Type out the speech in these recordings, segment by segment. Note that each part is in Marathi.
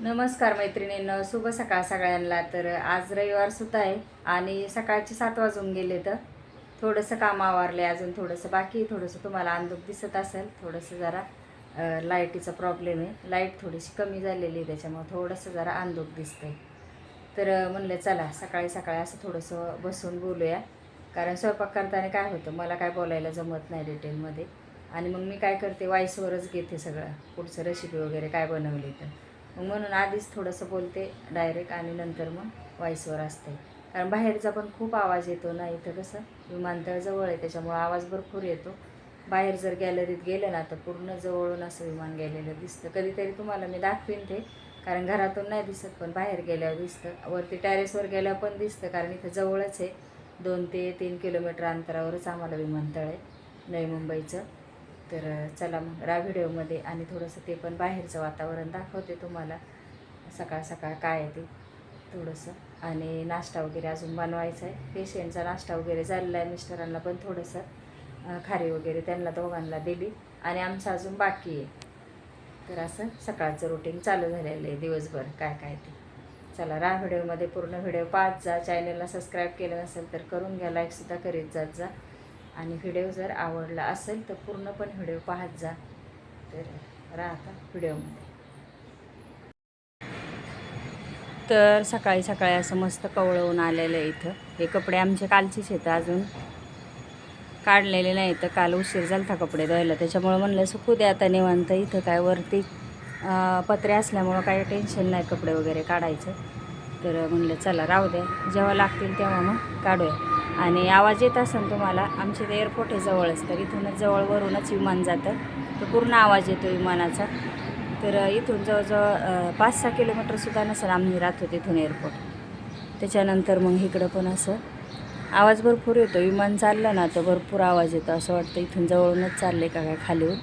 नमस्कार मैत्रिणींनो शुभ सकाळ सगळ्यांना. तर आज रविवारसुद्धा आहे आणि सकाळचे सात वाजून गेले तर थोडंसं काम आवरले अजून थोडंसं बाकी थोडंसं तुम्हाला अंधुक दिसत असेल थोडंसं जरा लाईटीचा प्रॉब्लेम आहे. लाइट थोडीशी कमी झालेली आहे त्याच्यामुळं थोडंसं जरा अंधुक दिसतंय. तर म्हणलं चला सकाळी सकाळी असं थोडंसं बसून बोलूया. कारण स्वयंपाक करताना काय होतं मला काय बोलायला जमत नाही डिटेलमध्ये आणि मग मी काय करते वाईसवरच घेते सगळं पुढचं रेसिपी वगैरे काय बनवली तर. म्हणून आधीच थोडंसं बोलते डायरेक्ट आणि नंतर मग व्हॉईसवर असते. कारण बाहेरचा पण खूप आवाज येतो ना इथं कसं विमानतळ जवळ आहे त्याच्यामुळं आवाज भरपूर येतो. बाहेर जर गॅलरीत गेलं ना तर पूर्ण जवळून असं विमान गेलेलं दिसतं. कधीतरी तुम्हाला मी दाखवीन ते कारण घरातून नाही दिसत पण बाहेर गेल्यावर दिसतं. वरती टॅरेसवर गेल्यावर पण दिसतं कारण इथं जवळच आहे. दोन ते तीन किलोमीटर अंतरावरच आम्हाला विमानतळ आहे नवी मुंबईचं. तर चला मग रा व्हिडिओमध्ये आणि थोडंसं ते पण बाहेरचं वातावरण दाखवते तुम्हाला. सकाळ सकाळ काय आहे ते थोडंसं. आणि नाश्ता वगैरे अजून बनवायचा आहे. पेशंटचा नाश्ता वगैरे झालेला आहे मिस्टरांना पण थोडंसं खारी वगैरे त्यांना दोघांना दिली. आणि आमचं अजून बाकी आहे. तर असं सकाळचं रुटीन चालू झालेलं आहे दिवसभर काय काय ते. चला रा व्हिडिओमध्ये पूर्ण व्हिडिओ पाहत जा. चॅनलला सबस्क्राईब केलं नसेल तर करून घ्या. लाईकसुद्धा करीत जात जा. आणि व्हिडिओ जर आवडला असेल तर पूर्ण पण व्हिडिओ पाहत जा. तर राहता व्हिडिओमध्ये. तर सकाळी सकाळी असं मस्त कवळवून आलेलं आहे इथं. हे कपडे आमचे कालचेच आहेत अजून. काढलेले नाही तर काल उशीर झाला था कपडे धुवायला. त्याच्यामुळं म्हणलं सुकू द्या आता निवांत. इथं काय वरती पत्रे असल्यामुळं काही टेन्शन नाही कपडे वगैरे काढायचं. तर म्हणलं चला राहू द्या जेव्हा लागतील तेव्हा मग काढूया. आणि आवाज येत असेल तुम्हाला आमचे ते एअरपोर्ट आहे जवळच तर इथूनच जवळवरूनच विमान जातं. तर पूर्ण आवाज येतो विमानाचा. तर इथून जवळजवळ पाच सहा किलोमीटरसुद्धा नसेल आम्ही राहतो तिथून एअरपोर्ट त्याच्यानंतर मग इकडं पण असं. आवाज भरपूर येतो विमान चाललं ना तर भरपूर आवाज येतो. असं वाटतं इथून जवळूनच चालले का काय खालीहून.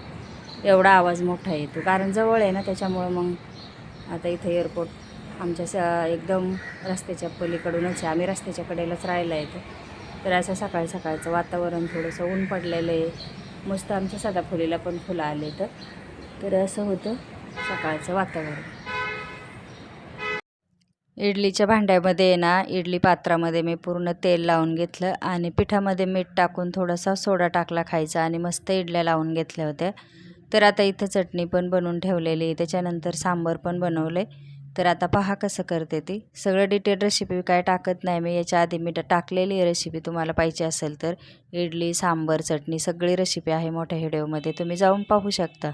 एवढा आवाज मोठा येतो. कारण जवळ आहे ना त्याच्यामुळं मग आता इथं एअरपोर्ट आमच्या स एकदम रस्त्याच्या पलीकडूनच आहे. आम्ही रस्त्याच्या कडेलाच राहायला येतो तर असं सकाळी सकाळचं वातावरण थोडंसं ऊन पडलेलं आहे. मस्त आमच्या सदाफुलीला पण फुलं आले तर. तर असं होतं सकाळचं वातावरण. इडलीच्या भांड्यामध्ये आहे ना इडली पात्रामध्ये मी पूर्ण तेल लावून घेतलं आणि पिठामध्ये मीठ टाकून थोडासा सोडा टाकला खायचा आणि मस्त इडल्या लावून घेतल्या होत्या. तर आता इथं चटणी पण बनवून ठेवलेली आहे. त्याच्यानंतर सांबर पण बनवलं आहे तर आता पहा कसं करते ती. सगळं डिटेल रेसिपी काय टाकत नाही मी याच्या आधी मी टाकलेली आहे रेसिपी तुम्हाला पाहिजे असेल तर. इडली सांबर चटणी सगळी रेसिपी आहे मोठ्या व्हिडिओमध्ये तुम्ही जाऊन पाहू शकता.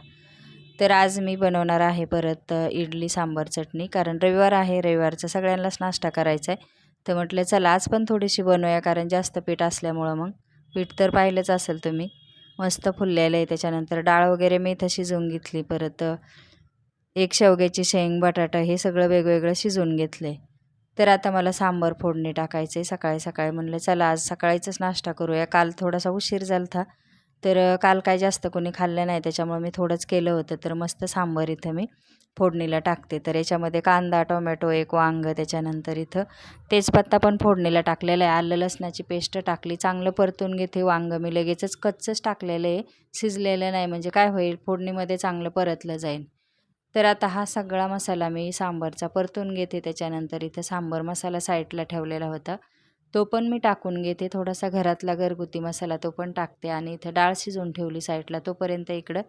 तर आज मी बनवणार आहे परत इडली सांबार चटणी कारण रविवार आहे रविवारचा सगळ्यांनाच नाश्ता करायचा आहे तर म्हटलं चला आज पण थोडीशी बनवूया कारण जास्त पीठ असल्यामुळं मग. पीठ तर पाहिलंच असेल तुम्ही. मस्त फुललेलं आहे त्याच्यानंतर डाळ वगैरे मी इथं शिजवून घेतली परत एक शेवग्याची शेंग बटाटा हे सगळं वेगवेगळं शिजवून घेतलं. तर आता मला सांबार फोडणी टाकायचं आहे सकाळी सकाळी म्हणलं चला आज सकाळीचाच नाश्ता करूया. काल थोडासा उशीर झाला था तर काल काय जास्त कोणी खाल्लं नाही. त्याच्यामुळे मी थोडंच केलं होतं. तर मस्त सांबार इथं मी फोडणीला टाकते. तर याच्यामध्ये कांदा टोमॅटो एक वांग त्याच्यानंतर इथं तेजपत्ता पण फोडणीला टाकलेला आहे. आलं लसणाची पेस्ट टाकली. चांगलं परतून घेते. वांग मी लगेचच कच्चंच टाकलेलं आहे. शिजलेलं नाही. म्हणजे काय होईल? फोडणीमध्ये चांगलं परतलं जाईल. तर आता हा सगळा मसाला मी सांबारचा परतून घेते. त्याच्यानंतर इथं सांबर मसाला साईडला ठेवलेला होता. तो पण मी टाकून घेते. थोडासा घरातला घरगुती मसाला तो पण टाकते आणि इथं डाळ शिजवून ठेवली साईडला. तोपर्यंत इकडं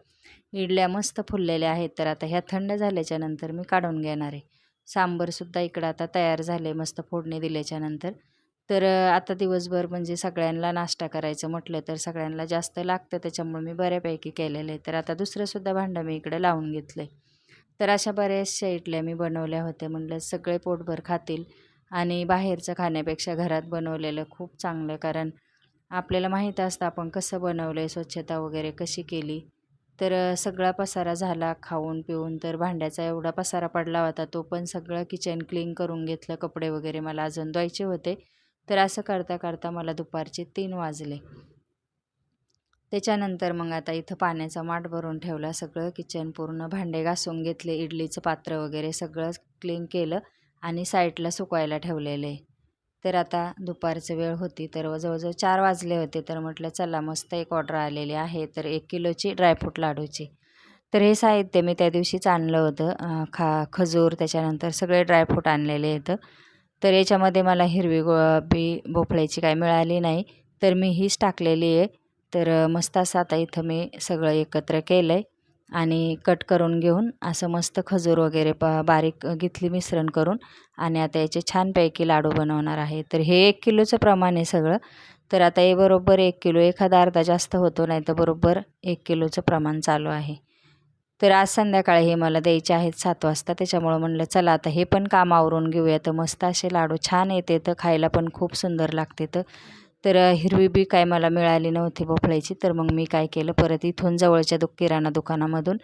इडल्या मस्त फुललेल्या आहेत. तर आता ह्या थंड झाल्याच्यानंतर मी काढून घेणार आहे. सांबरसुद्धा इकडं आता तयार झाले मस्त फोडणी दिल्याच्यानंतर तर आता दिवसभर म्हणजे सगळ्यांना नाश्ता करायचं म्हटलं तर सगळ्यांना जास्त लागतं. त्याच्यामुळे मी बऱ्यापैकी केलेलं आहे. तर आता दुसरंसुद्धा भांडं मी इकडं लावून घेतलं आहे तर अशा बऱ्याचशा इडल्या मी बनवल्या होत्या. म्हणलं सगळे पोटभर खातील आणि बाहेरचं खाण्यापेक्षा घरात बनवलेलं खूप चांगलं. कारण आपल्याला माहीत असतं आपण कसं बनवलं आहे स्वच्छता वगैरे कशी केली. तर सगळा पसारा झाला खाऊन पिऊन. तर भांड्याचा एवढा पसारा पडला होता तो पण सगळं किचन क्लीन करून घेतलं. कपडे वगैरे मला अजून धुवायचे होते. तर असं करता करता मला दुपारचे तीन वाजले. त्याच्यानंतर मग आता इथं पाण्याचा माठ भरून ठेवला सगळं किचन पूर्ण भांडे घासून घेतले इडलीचं पात्र वगैरे सगळं क्लीन केलं आणि साईडला सुकवायला ठेवलेले. तर आता दुपारचं वेळ होती तर जवळजवळ चार वाजले होते तर म्हटलं चला मस्त एक ऑर्डर आलेली आहे तर एक किलोची ड्रायफ्रूट लाडूची. तर हे साहित्य मी त्या दिवशीच आणलं होतं खा खजूर त्याच्यानंतर सगळे ड्रायफ्रूट आणलेले आहेत. तर याच्यामध्ये मला हिरवी गो बी भोपळ्याची काय मिळाली नाही तर मी हीच टाकलेली आहे. तर मस्त असं आता इथं मी सगळं एकत्र केलं आहे आणि कट करून घेऊन असं मस्त खजूर वगैरे प बारीक घेतली मिश्रण करून आणि आता याचे छानपैकी लाडू बनवणार आहे. तर हे एक किलोचं प्रमाण आहे सगळं. तर आता हे बरोबर एक किलो एखादा अर्धा जास्त होतो नाही तर बरोबर एक किलोचं प्रमाण चालू आहे. तर आज संध्याकाळी हे मला द्यायचे आहेत सात वाजता त्याच्यामुळं म्हणलं चला आता हे पण काम आवरून घेऊया. तर मस्त असे लाडू छान येते तर खायला पण खूप सुंदर लागते. तर तर हिरवी बी काय मला मिळाली नव्हती भोपळ्याची. तर मग मी काय केलं परत इथून जवळच्या दु किराणा दुकानामधून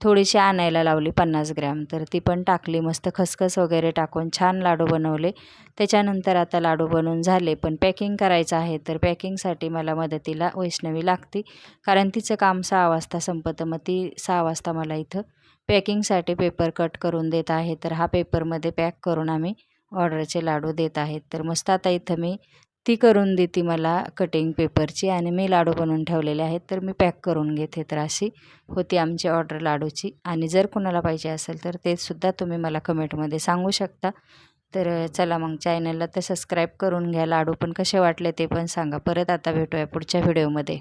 थोडीशी आणायला लावली पन्नास ग्रॅम. तर ती पण टाकली मस्त खसखस वगैरे टाकून छान लाडू बनवले. त्याच्यानंतर आता लाडू बनवून झाले पण पॅकिंग करायचं आहे. तर पॅकिंगसाठी मला मदतीला वैष्णवी लागती कारण तिचं काम सहा वाजता संपतं. मग ती सहा वाजता मला इथं पॅकिंगसाठी पेपर कट करून देत आहे. तर हा पेपरमध्ये पॅक करून आम्ही ऑर्डरचे लाडू देत आहेत. तर मस्त आता इथं मी ती करून देते मला कटिंग पेपरची आणि मी लाडू बनवून ठेवलेले आहेत. तर मी पॅक करून घेते तर अशी होती आमची ऑर्डर लाडूची. आणि जर कुणाला पाहिजे असेल तर ते सुद्धा तुम्ही मला कमेंटमध्ये सांगू शकता. तर चला मग चॅनलला तर सबस्क्राईब करून घ्या. लाडू पण कसे वाटले ते पण सांगा. परत आता भेटूया पुढच्या व्हिडिओमध्ये